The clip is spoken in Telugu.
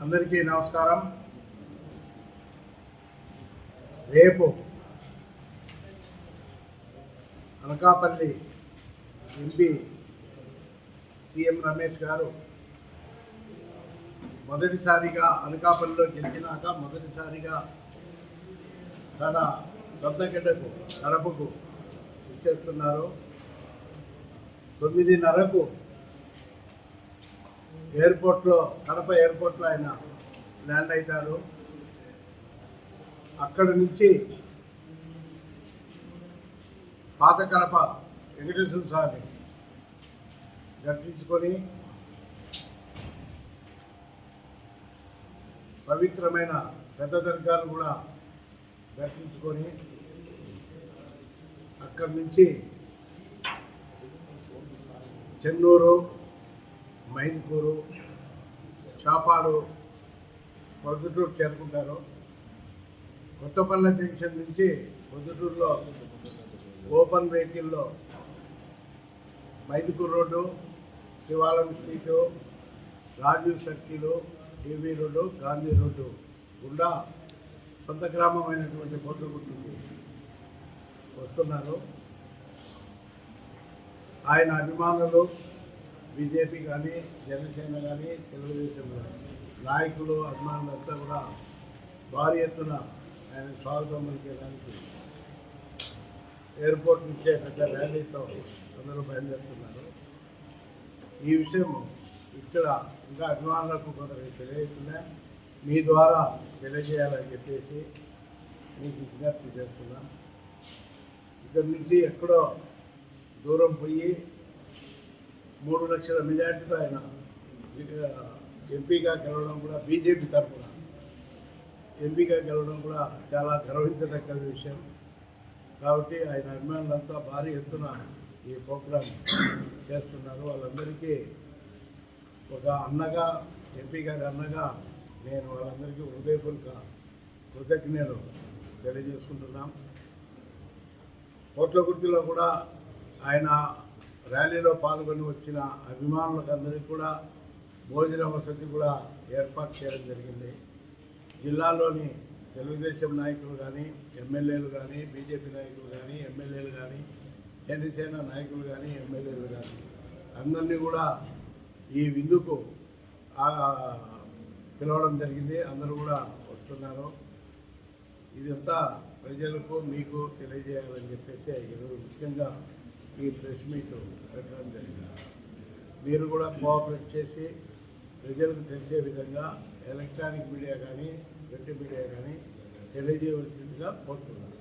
అందరికీ నమస్కారం. రేపు అనకాపల్లి ఎంపీ సీఎం రమేష్ గారు మొదటిసారిగా అనకాపల్లిలో గెలిచినాక మొదటిసారిగా తన సొంతగడ్డకు కడపకు ఇచ్చేస్తున్నారు తొమ్మిదిన్నరకు ఎయిర్పోర్ట్లో కడప ఎయిర్పోర్ట్లో ఆయన ల్యాండ్ అవుతారు అక్కడి నుంచి పాత కడప వెంకటేశ్వర స్వామి దర్శించుకొని పవిత్రమైన పెద్ద దర్గాను కూడా దర్శించుకొని అక్కడి నుంచి చెన్నూరు మైన్పూరు చాపాడు పొద్దుటూరు చేరుకుంటారు. కొత్తపల్లె జంక్షన్ నుంచి పొద్దుటూరులో ఓపెన్ వెహికల్లో Mydukur road Shivalayam street Rajiv circle TV road Gandhi road గుండా సొంత గ్రామమైనటువంటి పొద్దుగుట్టుకు వస్తున్నారు. ఆయన అభిమానులు బీజేపీ కానీ జనసేన కానీ తెలుగుదేశం కానీ నాయకులు అభిమానులంతా కూడా భారీ ఎత్తున ఆయన స్వాగతం పలికేదానికి ఎయిర్పోర్ట్ నుంచే పెద్ద ర్యాలీతో అందరూ బయలుదేరుతున్నారు. ఈ విషయం ఇక్కడ ఇంకా అభిమానులకు కొందరికి తెలియకుండా మీ ద్వారా తెలియజేయాలని చెప్పేసి మీకు విజ్ఞప్తి చేస్తున్నాం. ఇక్కడి నుంచి ఎక్కడో దూరం పోయి మూడు లక్షల మెజార్టీతో ఆయన ఎంపీగా గెలవడం కూడా బీజేపీ తరఫున. ఎంపీగా గెలవడం కూడా చాలా గర్వించదగ్గ విషయం. కాబట్టి ఆయన అభిమానులంతా భారీ ఎత్తున ఈ ప్రోగ్రాం చేస్తున్నారు. వాళ్ళందరికీ ఒక అన్నగా ఎంపీ గారి అన్నగా నేను వాళ్ళందరికీ హృదయపూర్వక కృతజ్ఞతలు తెలియజేసుకుంటున్నాం. కోట్ల గుర్తిలో కూడా ఆయన ర్యాలీలో పాల్గొని వచ్చిన అభిమానులకు అందరికీ కూడా భోజన వసతి కూడా ఏర్పాటు చేయడం జరిగింది. జిల్లాలోని తెలుగుదేశం నాయకులు కానీ ఎమ్మెల్యేలు కానీ బీజేపీ నాయకులు కానీ ఎమ్మెల్యేలు కానీ జనసేన నాయకులు కానీ ఎమ్మెల్యేలు కానీ అందరినీ కూడా ఈ విందుకు పిలవడం జరిగింది. అందరూ కూడా వస్తున్నారు. ఇదంతా ప్రజలకు మీకు తెలియజేయాలని చెప్పేసి ఈరోజు ముఖ్యంగా ఈ ప్రెస్ మీట్ పెట్టడం జరిగింది. మీరు కూడా కోఆపరేట్ చేసి ప్రజలకు తెలిసే విధంగా ఎలక్ట్రానిక్ మీడియా కానీ ప్రింట్ మీడియా కానీ తెలియజేయవలసిందిగా కోరుతున్నాను.